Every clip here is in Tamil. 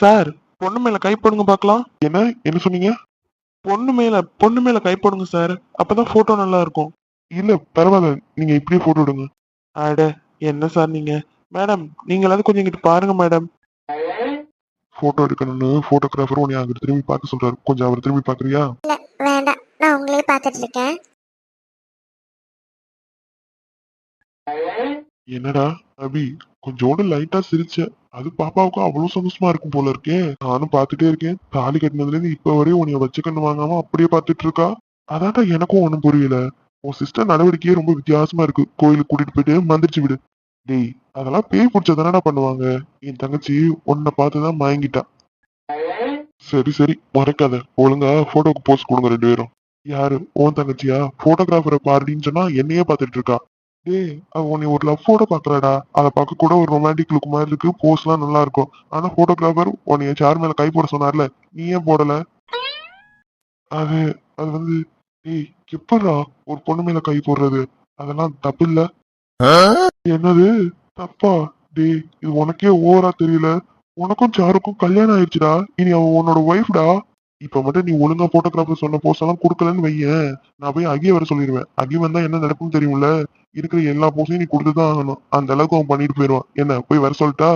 சார் பொண்ணு மேல கை போடுங்க பார்க்கலாம். என்ன என்ன சொன்னீங்க? பொண்ணு மேல பொண்ணு மேல கை போடுங்க சார். அப்பதான் போட்டோ நல்லா இருக்கும். இல்ல பரவாயில்ல. நீங்க இப்படியே போட்டோ விடுங்க அட என்ன சார் நீங்க? மேடம் நீங்களாவது கொஞ்சம் இங்கிட்டு பாருங்க மேடம். போட்டோ எடுக்கணும்னு போட்டோகிராஃபர் உன்னை அங்கிட்டு திரும்பி பார்க்க சொல்றாரு. கொஞ்சம் அவர் திரும்பி பாக்குறியா வேண்டாம். நான் உங்களே பார்த்துட்டு இருக்கேன். என்னடா அபி கொஞ்சோண்டு லைட்டா சிரிச்ச. அது பாப்பாவுக்கும் அவ்வளவு சந்தோஷமா இருக்கும் போல இருக்கே. நானும் பாத்துட்டே இருக்கேன். தாலி கட்டினதுல இருந்து இப்ப வரையும் உன்னைய வச்சு கண்ணு வாங்காம அப்படியே பாத்துட்டு இருக்கா? அதான்டா எனக்கும் ஒண்ணும் புரியல. உன் சிஸ்டர் நடவடிக்கையே ரொம்ப வித்தியாசமா இருக்கு. கோயிலுக்கு கூட்டிட்டு போயிட்டு மந்திரிச்சு விடு. டேய் அதெல்லாம் பேய் பிடிச்சதானடா பண்ணுவாங்க. என் தங்கச்சி உன்னை பார்த்துதான் மயங்கிட்டா. சரி சரி. மறக்காத. ஒழுங்கா போட்டோக்கு போஸ்ட் கொடுங்க ரெண்டு பேரும். யாரு? உன் தங்கச்சியா? போட்டோகிராஃபரை பாருடின்னு சொன்னா என்னையே பார்த்துட்டு இருக்கா. டேய் அவ உன்னை ஒரு லவ் போட்டோ பாக்குறாடா அதை பார்க்க கூட ஒரு ரொமான்டிக் லுக் மாதிரி இருக்கு. போஸ் எல்லாம் நல்லா இருக்கும். ஆனா போட்டோகிராஃபர் உன்னைய சார் மேல கை போட சொன்னார்ல. நீ ஏன் போடல? அது அது வந்து டேய் எப்படா ஒரு பொண்ணு மேல கை போடுறது? அதெல்லாம் தப்பு இல்ல என்னது? தப்பா? டேய் இது உனக்கே ஓவரா தெரியல. உனக்கும் சாருக்கும் கல்யாணம் ஆயிடுச்சுடா. இனி அவன் உன்னோட ஒய்ஃப்டா இப்ப மட்டும் நீ ஒழுங்கா போட்டோகிராஃபர் சொன்ன போஸ்ட் எல்லாம் கொடுக்கலன்னு வையேன். நான் போய் அகிய வர சொல்லிடுவேன். அகி வந்தா என்ன நடக்கும்னு தெரியும்ல? இருக்கிற எல்லா போஸ்டையும் நீ கொடுத்துதான் ஆகணும். அந்த அளவுக்கு அவன் பண்ணிட்டு போயிடுவான். என்ன போய் வர சொல்லிட்டா?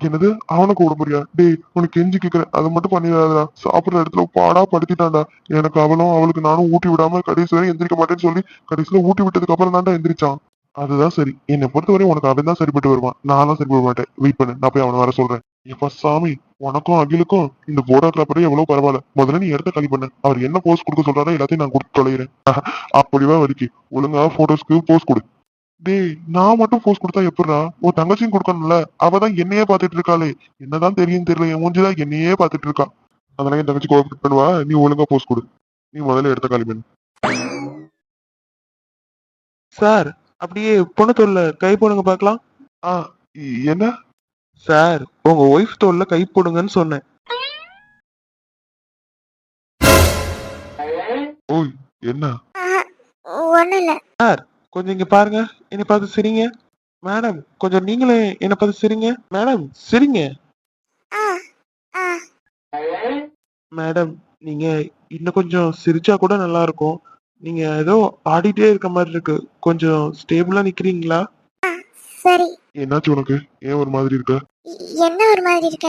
என்னது? அவனை கூட போறியா டேய் உனக்கு கெஞ்சி கேக்குறேன் அதை மட்டும் பண்ணிடாதடா. சாப்பிடுற இடத்துல பாடா படுத்திட்டான்டா. எனக்கு அவளும் அவளுக்கு நானும் ஊட்டி விடாம கடைசி வரை எந்திரிக்க மாட்டேன்னு சொல்லி கடைசியில ஊட்டி விட்டதுக்கு அப்புறம் தான்டா எந்திரிச்சான். அதுதான் சரி. என்னை பொறுத்தவரை உனக்கு அவன் தான் சரிப்பட்டு வருவான். நான் தான் சரிப்பட மாட்டேன். வெயிட் பண்ணு. நான் போய் அவனை வர சொல்றேன். எப்ப சாமி உனக்கும் அகிலுக்கும் இந்த போட்டோகிராஃபரே எவ்வளவு பரவாயில்ல. முதல்ல நீ இடத்த காலி பண்ணு. அவர் என்ன போஸ்ட் கொடுக்க சொல்றாரோ எல்லாத்தையும் நான் கொடுத்து தொலைகிறேன். அப்படிவா வரைக்கும் ஒழுங்கா போட்டோஸ்க்கு போஸ்ட் கொடு. டேய் நான் மட்டும் போஸ்ட் கொடுத்தா எப்படிடா? உன் தங்கச்சியும் கொடுக்கணும்ல. அவ தான் என்னையே பாத்துட்டு இருக்காளே. என்னதான் தெரியும் தெரியல என் மூஞ்சிதான் என்னையே பாத்துட்டு இருக்கா. அதனால என் தங்கச்சி கோஆபரேட் பண்ணுவா. நீ ஒழுங்கா போஸ்ட் கொடு. நீ முதல்ல இடத்த காலி பண்ணு. சார் அப்படியே பொண்ணு தோல்ல கை போடுங்க பார்க்கலாம்? ஆ என்ன? சார் உங்க ஒய்ஃப் தோல்ல கை போடுங்கன்னு சொன்னேன். ஓய் என்ன? இல்லை கொஞ்சம் இங்க பாருங்க. என்னை பார்த்து சிரிங்க. மேடம் கொஞ்சம் நீங்களே என்னை பார்த்து சிரிங்க. மேடம் சிரிங்க. மேடம் நீங்க இன்னும் கொஞ்சம் சிரிச்சா கூட நல்லா இருக்கும் நீங்க ஏதோ ஆடிட்டே இருக்க மாதிரி இருக்கு. கொஞ்சம் ஸ்டேபிளா நிக்கிறீங்களா? சரி. என்னாச்சு உனக்கு? ஏன் ஒரு மாதிரி இருக்க? என்ன ஒரு மாதிரி இருக்க?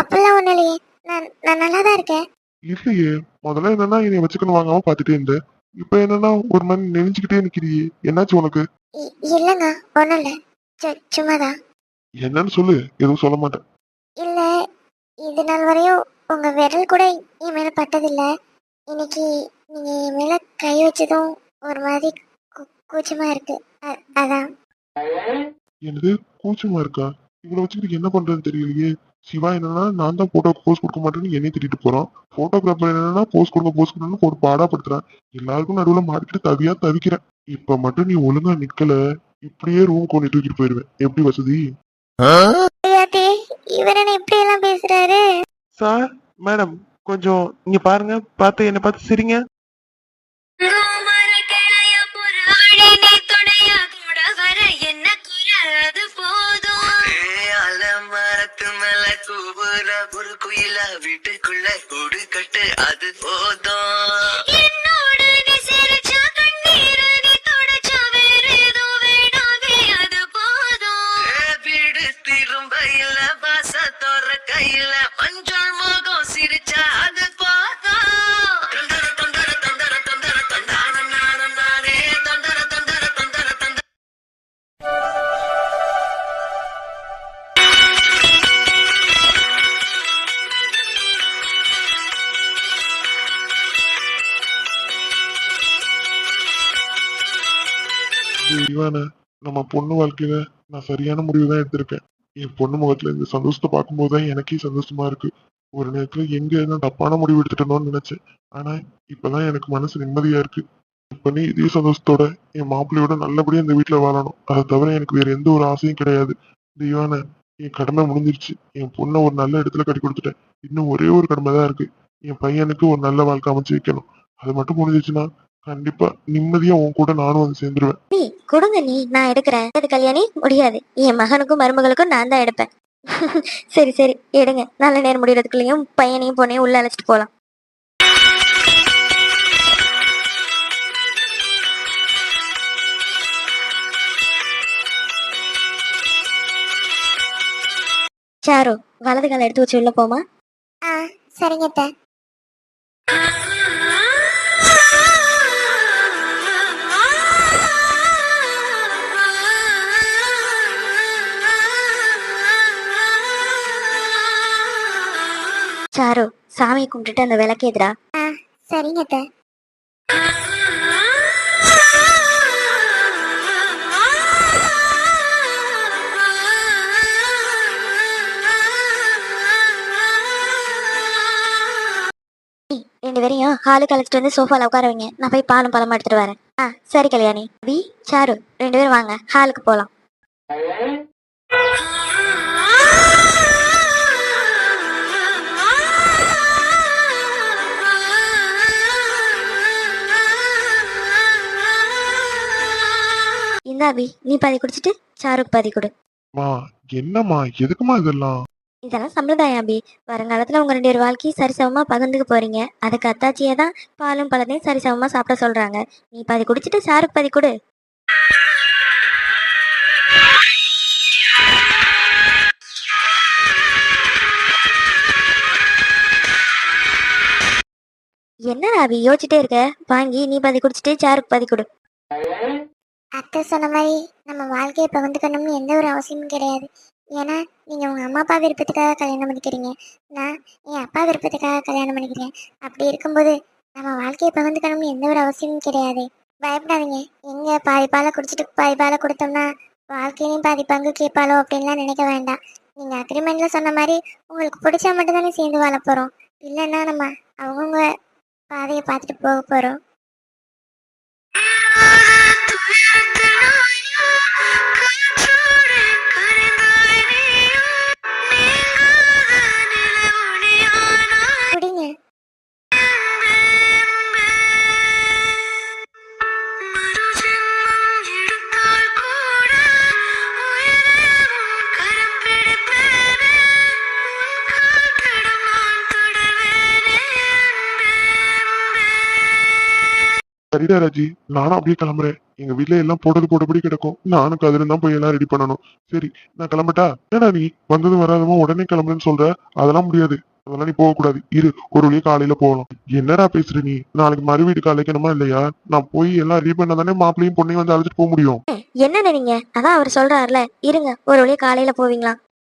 அப்பெல்லாம் ஒன்றும் இல்லையே. நான் நான் நல்லா தான் இருக்கேன். இல்லையே. முதல்ல என்னன்னா என்னை வச்சுக்கணும் வாங்காம பாத்துட்டே இருந்தேன் இப்ப என்னன்னா ஒரு மாதிரி நெனைஞ்சுக்கிட்டே நிக்கிறியே. என்னாச்சு உனக்கு? இல்லைங்க. ஒன்றும் இல்லை. சு சும்மா தான் என்னன்னு சொல்லு. எதுவும் சொல்ல மாட்டேன். இல்லை. இது நாள் வரையும் உங்கள் விரல் கூட என் மேலே பட்டதில்லை. இன்னைக்கு நீங்கள் என் மேலே கை வச்சதும் ஒரு மாதிரி கூச்சமா இருக்கு. அதான். என்னது? கூச்சமா இருக்கா? இவளை வச்சுக்கிட்டு என்ன பண்றதுன்னு தெரியலையே. சிவா என்னன்னா நான் தான் போட்டோ போஸ்ட் கொடுக்க மாட்டேன்னு என்னை திட்டிட்டு போறான். போட்டோகிராஃபர் என்னன்னா போஸ்ட் கொடுங்க போஸ்ட் கொடுங்கன்னு ஒரு பாடா படுத்துறான். எல்லாருக்கும் நடுவுல மாட்டிக்கிட்டு தவியா தவிக்கிறேன். இப்ப மட்டும் நீ ஒழுங்கா நிக்கல. இப்படியே ரூம் கொண்டு தூக்கிட்டு போயிருவேன். எப்படி வசதி? ஐயாத்தே இவர் என்ன இப்படி எல்லாம் பேசுறாரு? சார் மேடம் கொஞ்சம் இங்க பாருங்க. பார்த்து என்னை பார்த்து சிரிங்க. வீட்டுக்குள்ள கூடு கட்டு அது போதும். பொண்ணு வாழ்க்கையில நான் சரியான முடிவு தான் எடுத்திருக்கேன். என் பொண்ணு முகத்துல இந்த சந்தோஷத்தை பார்க்கும்போது தான் எனக்கே சந்தோஷமா இருக்கு. ஒரு நேரத்துல எங்க நான் தப்பான முடிவு எடுத்துட்டோம்னு நினைச்சேன். ஆனா இப்பதான் எனக்கு மனசு நிம்மதியா இருக்கு. இப்ப நீ இதே சந்தோஷத்தோட என் மாப்பிள்ளையோட நல்லபடியா இந்த வீட்டுல வாழணும். அதை தவிர எனக்கு வேற எந்த ஒரு ஆசையும் கிடையாது. தெய்வான என் கடமை முடிஞ்சிருச்சு. என் பொண்ணை ஒரு நல்ல இடத்துல கட்டி கொடுத்துட்டேன். இன்னும் ஒரே ஒரு கடமை தான் இருக்கு. என் பையனுக்கு ஒரு நல்ல வாழ்க்கை அமைச்சு வைக்கணும். அது மட்டும் முடிஞ்சிச்சுன்னா கண்டிப்பா. நிம்மதியா உன் கூட நானும் வந்து சேர்ந்துருவேன். நீ கொடுங்க நீ நான் எடுக்கிறேன். அது கல்யாணி முடியாது. என் மகனுக்கும் மருமகளுக்கும் நான் தான் எடுப்பேன். சரி சரி. எடுங்க. நல்ல நேரம் முடியறதுக்குள்ளேயும் பையனையும் பொண்ணையும் உள்ள அழைச்சிட்டு போகலாம் சாரு வலது காலை எடுத்து வச்சு உள்ள போமா? ஆ சரிங்க சாரு சாமியை கும்பிட்டுட்டு அந்த விளக்கேதுடா ஆ சரிங்க அத்தை. ரெண்டு பேரையும் ஹாலுக்கு அழைச்சிட்டு வந்து சோஃபால உட்கார வைங்க. நான் போய் பாலும் பழமும் எடுத்துட்டு வரேன். ஆ சரி கல்யாணி. வி சாரு ரெண்டு பேரும் வாங்க. ஹாலுக்கு போலாம். அபி நீ பாதி குடிச்சிட்டு சாருக்கு பாதி கொடு. மா என்னம்மா எதுக்குமா இதெல்லாம்? இதெல்லாம் சம்பிரதாயம் அபி. வருங்காலத்துல உங்க ரெண்டு பேர் வாழ்க்கையும் சரிசமமா பகிர்ந்துக்க போறீங்க. அதுக்கு அத்தாச்சியே தான் பாலும் பழத்தையும் சரிசமமா சாப்பிட சொல்றாங்க. நீ பாதி குடிச்சிட்டு சாருக்கு பாதி கொடு. என்ன அபி யோசிச்சுட்டே இருக்க? வாங்கி நீ பாதி குடிச்சிட்டு சாருக்கு பாதி கொடு. அத்தை சொன்ன மாதிரி நம்ம வாழ்க்கையை பகிர்ந்துக்கணும்னு எந்த ஒரு அவசியமும் கிடையாது. ஏன்னா நீங்கள் உங்கள் அம்மா அப்பா விருப்பத்துக்காக கல்யாணம் பண்ணிக்கிறீங்க. நான் என் அப்பா விருப்பத்துக்காக கல்யாணம் பண்ணிக்கிறேன். அப்படி இருக்கும்போது நம்ம வாழ்க்கையை பகிர்ந்துக்கணும்னு எந்த ஒரு அவசியமும் கிடையாது. பயப்படாதீங்க. எங்கே பாதி பாலை குடிச்சிட்டு பாதி பாலை கொடுத்தோம்னா வாழ்க்கையிலையும் பாதி பங்கு கேட்பாளோ அப்படின்லாம் நினைக்க வேண்டாம். நீங்கள் அக்ரிமெண்ட்டில் சொன்ன மாதிரி உங்களுக்கு பிடிச்சா மட்டும்தானே சேர்ந்து வாழ போகிறோம் இல்லைன்னா நம்ம அவங்கவுங்க பாதையை பார்த்துட்டு போக போகிறோம் சரிடா ராஜி நானும் அப்படியே கிளம்புறேன். எங்க வீட்ல எல்லாம் போட்டது போட்டபடி கிடக்கும். நானும் கதிரும் தான் போய் எல்லாம் ரெடி பண்ணணும். சரி நான் கிளம்பட்டா? ஏன்னா நீ? வந்ததும் வராதமா உடனே கிளம்புறேன்னு சொல்ற? அதெல்லாம் முடியாது. அதெல்லாம் நீ போகக்கூடாது. இரு ஒரு வழியே காலையில போகலாம். என்னடா பேசுற நீ? நாளைக்கு மறு வீடு காலைக்கணுமா இல்லையா? நான் போய் எல்லாம் ரெடி பண்ண தானே மாப்பிளையும் பொண்ணையும் வந்து அழைச்சிட்டு போக முடியும். என்ன நீங்க அதான் அவர் சொல்றாருல. இருங்க ஒரு வழியா காலையில போவீங்களா?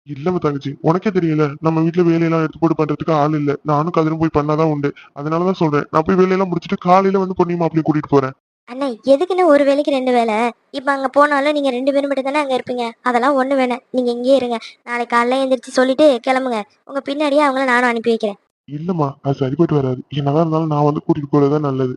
இல்ல தங்கச்சி. உனக்கே தெரியல. நம்ம வீட்ல வேலையெல்லாம் எடுத்து போட்டு பண்றதுக்கு ஆள் இல்ல. நானும் கதிரும் போய் பண்ணாதான் உண்டு. அதனாலதான் சொல்றேன். நான் போய் வேலையெல்லாம் முடிச்சிட்டு காலையில வந்து பொண்ணையும் மாப்பிளையும் கூட்டிட்டு போறேன். அண்ணே எதுக்குன்னு ஒரு வேலைக்கு ரெண்டு வேலை? இப்ப அங்க போனாலும் நீங்க ரெண்டு பேரும் மட்டும் தானே அங்க இருப்பீங்க. அதெல்லாம் ஒண்ணு வேணாம் நீங்க இங்கேயே இருங்க. நாளைக்கு காலையில எந்திரிச்சு சொல்லிட்டு கிளம்புங்க. உங்க பின்னாடியே அவங்கள நானும் அனுப்பி வைக்கிறேன். இல்லம்மா. அது சரிப்பட்டு வராது. என்னதான் இருந்தாலும் நான் வந்து கூட்டிட்டு போறதுதான் நல்லது.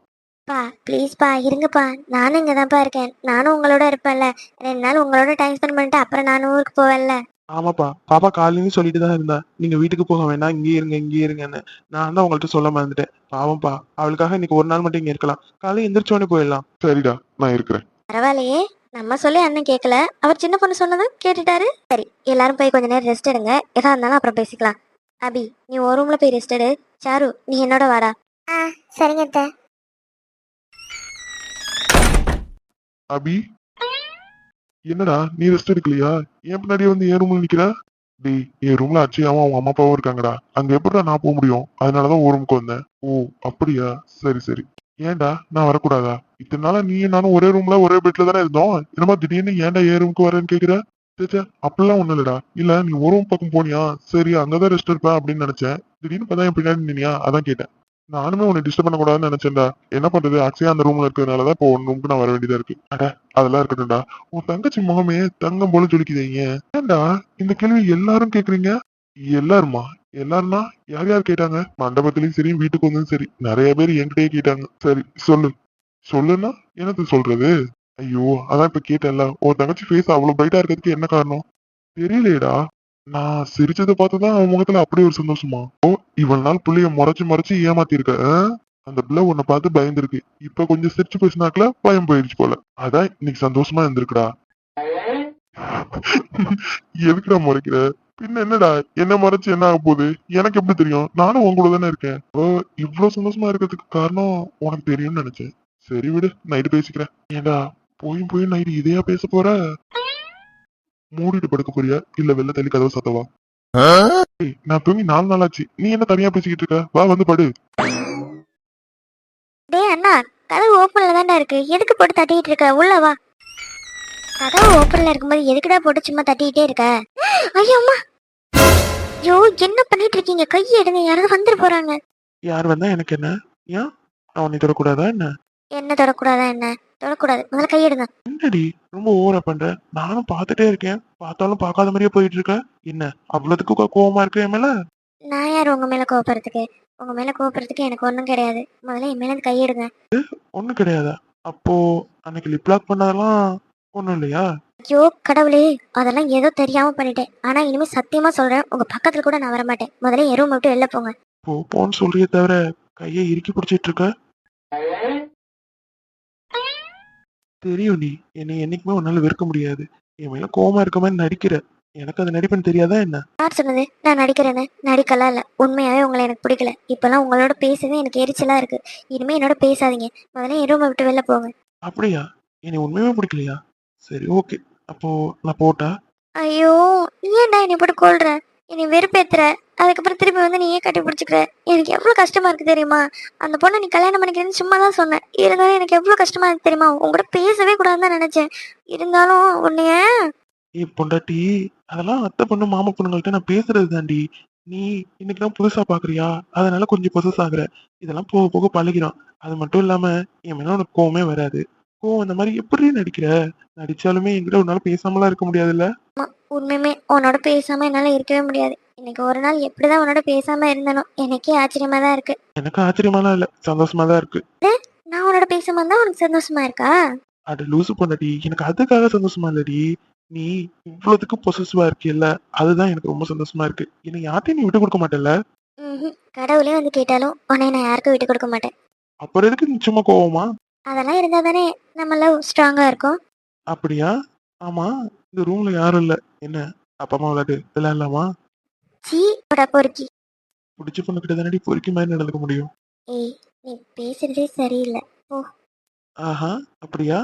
பா ப்ளீஸ்ப்பா இருங்கப்பா. நானும் இங்கே தான்ப்பா இருக்கேன். நானும் உங்களோட இருப்பேன்ல. ரெண்டு நாள் உங்களோட டைம் ஸ்பெண்ட் பண்ணிட்டு அப்புறம் நானும் ஊருக்கு போவேன்ல. ஆமாப்பா. பாப்பா காலையிலேருந்து சொல்லிட்டு தான் இருந்தா. நீங்க வீட்டுக்கு போக வேண்டாம். இங்கேயே இருங்க இங்கேயே இருங்கன்னு. நான் தான் உங்கள்ட்ட சொல்ல மறந்துட்டேன். பாவம்ப்பா. அவளுக்காக இன்னைக்கு ஒரு நாள் மட்டும் இங்க இருக்கலாம். காலையில் எந்திரிச்ச உடனே போயிடலாம். சரிடா நான் இருக்கிறேன். பரவாயில்லையே. நம்ம சொல்லி அண்ணன் கேட்கல அவர் சின்ன பொண்ணு சொன்னதும் கேட்டுட்டாரு. சரி எல்லாரும் போய் கொஞ்ச நேரம் ரெஸ்ட் எடுங்க. எதா இருந்தாலும் அப்புறம் பேசிக்கலாம். அபி நீ ஒரு ரூம்ல போய் ரெஸ்ட் எடு. சாரு நீ என்னோட வாடா. ஆ சரிங்க அத்தை. அபி? என்னடா நீ ரெஸ்ட் எடுக்கலையா? என் பின்னாடியே வந்து என் ரூம்ல நிக்கிற? டேய் என் ரூம்ல அச்சயாவும் அவங்க அம்மா அப்பாவும் இருக்காங்கடா. அங்க எப்படிடா நான் போக முடியும்? அதனாலதான் ஒரு ரூமுக்கு வந்தேன். ஓ அப்படியா? சரி சரி. ஏன்டா நான் வரக்கூடாதா? இத்தனை நாளா நீ நானும் ஒரே ரூம்ல ஒரே பெட்ல தானே இருந்தோம்? என்னமா திடீர்னு ஏன்டா என் ரூமுக்கு வரேன்னு கேக்குற? சேச்சே அப்படிலாம் ஒண்ணும் இல்லடா. இல்ல நீ ஒரு ரூம் பக்கம் போனியா? சரி அங்கதான் ரெஸ்ட் இருப்பேன் அப்படின்னு நினைச்சேன். திடீர்னு பார்த்தா என் பின்னாடி நினியா அதான் கேட்டேன். நானுமே உன்னை டிஸ்டர்ப் பண்ணக்கூடாதுன்னு நினைச்சேன்டா. என்ன பண்றது? அக்ஷயா அந்த ரூம்ல இருக்கிறதுனாலதான் இப்போ ஒன் ரூமுக்கு நான் வர வேண்டியதா இருக்கு. அட அதெல்லாம் இருக்கட்டும்டா. உன் தங்கச்சி முகமே தங்கம் போல ஜொலிக்குதீங்க ஏன்டா இந்த கேள்வி எல்லாரும் கேக்குறீங்க? எல்லாருமா? எல்லாரும்னா யார் யார் கேட்டாங்க? மண்டபத்திலயும் சரி வீட்டுக்கு வந்தும் சரி. நிறைய பேர் என்கிட்டயே கேட்டாங்க. சரி சொல்லு. சொல்லுன்னா என்னது சொல்றது? ஐயோ அதான் இப்ப கேட்டேன்ல. உன் தங்கச்சி ஃபேஸ் அவ்வளவு பிரைட்டா இருக்கிறதுக்கு என்ன காரணம்? தெரியலையேடா. நான் சிரிச்சதை பார்த்துதான் அவன் முகத்துல அப்படி ஒரு சந்தோஷமா? ஓ இவ்வளவு நாள் புள்ளைய முறைச்சு முறைச்சு ஏமாத்திருக்க அந்த பிள்ளை உன்னை பார்த்து பயந்துருக்கு. இப்ப கொஞ்சம் சிரிச்சு பேசினாக்கல பயம் போயிடுச்சு போல. அதான் இன்னைக்கு சந்தோஷமா இருந்திருக்குடா. எதுக்குடா முறைக்கிற? பின்ன என்னடா? என்ன மறைச்சு என்ன ஆக போகுது? எனக்கு எப்படி தெரியும்? நானும் உன் கூட தானே இருக்கேன். ஓ இவ்வளவு சந்தோஷமா இருக்கிறதுக்கு காரணம் உனக்கு தெரியும்னு நினைச்சேன். சரி விடு நைட்டு பேசிக்கிறேன். ஏண்டா போயும் போய் நைட்டு இதையா பேச போற? மூடிட்டு படுக்க போறியா? இல்ல வெளில தள்ளி கதவை சத்தவா? நான் தூங்கி நாலு நாள் ஆச்சு நீ என்ன தனியா பேசிக்கிட்டு இருக்க? வா வந்து படு. டேய் அண்ணா கதவு ஓப்பன்ல தான்டா இருக்கு. எதுக்கு போட்டு தட்டிக்கிட்டு இருக்க? உள்ள வா. கதவு ஓப்பன்ல இருக்கும்போது எதுக்குடா போட்டு சும்மா தட்டிக்கிட்டே இருக்க? ஐயோ அம்மா. ஐயோ என்ன பண்ணிட்டு இருக்கீங்க? கையை எடுங்க. யாராவது வந்துட்டு போறாங்க. யார் வந்தா எனக்கு என்ன? ஏன்? நான் உன்னை தொடக்கூடாதா என்ன? என்ன தொடக்கூடாதா என்ன? தொடக்கூடாது. முதல்ல கை எடுங்க என்னடி? ரொம்ப ஓவரா பண்ற. நானும் பார்த்துட்டே இருக்கேன். பார்த்தாலும் பார்க்காத மாதிரியே போயிட்டு இருக்க. என்ன? அவ்வளவுக்கு கோவமா இருக்கு என் மேல? நான் யார் உங்க மேல கோவப்படுறதுக்கு? உங்க மேல கோவப்படுறதுக்கு எனக்கு ஒன்றும் கிடையாது. முதல்ல என் மேல கை எடுங்க ஒண்ணும் கிடையாதா? அப்போ அன்னைக்கு லிப் லாக் பண்ணதெல்லாம் ஒண்ணும் இல்லையா? ஐயோ கடவுளே. அதெல்லாம் ஏதோ தெரியாம பண்ணிட்டேன். ஆனா இனிமே சத்தியமா சொல்றேன். உங்க பக்கத்துல கூட நான் வரமாட்டேன். முதல்ல என் ரூம் விட்டு வெளில போங்க. போ போன்னு சொல்றியே தவிர கையை இறுக்கி பிடிச்சிட்டு இருக்க. தெரியும் நீ. என்னை என்னைக்குமே உன்னால வெறுக்க முடியாது. என் மேல கோவமா இருக்க மாதிரி நடிக்கிற. எனக்கு அது நடிப்புன்னு தெரியாதா என்ன? யார் சொன்னது? நான் நடிக்கிறேன்னு. நடிக்கலாம் இல்ல. உண்மையாவே உங்களை எனக்கு பிடிக்கல. இப்பெல்லாம் உங்களோட பேசுறது எனக்கு எரிச்சலா இருக்கு. இனிமே என்னோட பேசாதீங்க. முதல்ல என் ரூமை விட்டு வெளில போங்க. அப்படியா? என்னை உண்மையுமே பிடிக்கலையா? சரி ஓகே அப்போ நான் போட்டா? ஐயோ ஏன்டா என்னை போட்டு கொள்ற என்னை வெறுப்பேத்துற. அதுக்கப்புறம் திருப்பி வந்து நீ ஏன் கட்டி பிடிச்சிக்கிற எனக்கு எவ்வளோ கஷ்டமா இருக்கு தெரியுமா? அந்த பொண்ணை நீ கல்யாணம் பண்ணிக்கிறேன்னு சும்மா தான் சொன்னேன். இருந்தாலும் எனக்கு எவ்வளோ கஷ்டமா இருக்கு தெரியுமா? உங்ககிட்ட பேசவே கூடாதுன்னு தான் நினைச்சேன். இருந்தாலும் உன்னைய ஏ பொண்டாட்டி அதெல்லாம் அத்தை பொண்ணு மாமா பொண்ணுங்கள்ட்ட நான் பேசுறது தாண்டி நீ இன்னைக்கு தான் புதுசா பாக்குறியா? அதனால கொஞ்சம் பொசஸ் ஆகுற இதெல்லாம் போக போக பழகிடும் அது மட்டும் இல்லாம என் மேல உனக்கு கோவமே வராது. கோவம் இந்த மாதிரி எப்படி நடிக்கிற? நடிச்சாலுமே என்கிட்ட உன்னால பேசாமலாம் இருக்க முடியாதுல்ல? உண்மையுமே உன்னோட பேசாம என்னால இருக்கவே முடியாது. இன்னைக்கு ஒரு நாள் எப்படிதான் உன்னோட பேசாம இருந்தனோ எனக்கே ஆச்சரியமா தான் இருக்கு. எனக்கு ஆச்சரியமாலாம் இல்ல சந்தோஷமா தான் இருக்கு நான் உன்னோட பேசாம இருந்தா உனக்கு சந்தோஷமா இருக்கா? அட லூசு பொண்டாட்டி எனக்கு அதுக்காக சந்தோஷமா இல்லடி. நீ இவ்வளவுக்கு பொசசிவா இருக்கியல்ல அதுதான் எனக்கு ரொம்ப சந்தோஷமா இருக்கு. என்னை யார்ட்டையும் நீ விட்டு கொடுக்க மாட்டேல்ல. கடவுளே வந்து கேட்டாலும் உன்னை நான் யாருக்கும் விட்டு கொடுக்க மாட்டேன். அப்புறம் எதுக்கு நீ சும்மா கோவமா? அதெல்லாம் இருந்தா தானே நம்ம லவ் ஸ்ட்ராங்கா இருக்கும். அப்படியா? ஆமா இந்த ரூம்ல யாரும் இல்ல. என்ன அப்பா அம்மா விளையாட்டு விளையாடலாமா சீ போடா பொறுக்கி. பிடிச்ச பொண்ணு கிட்ட தானடி பொறுக்கி மாதிரி நடந்துக்க முடியும். ஏய் நீ பேசுறதே சரியில்லை. ஆஹா அப்படியா?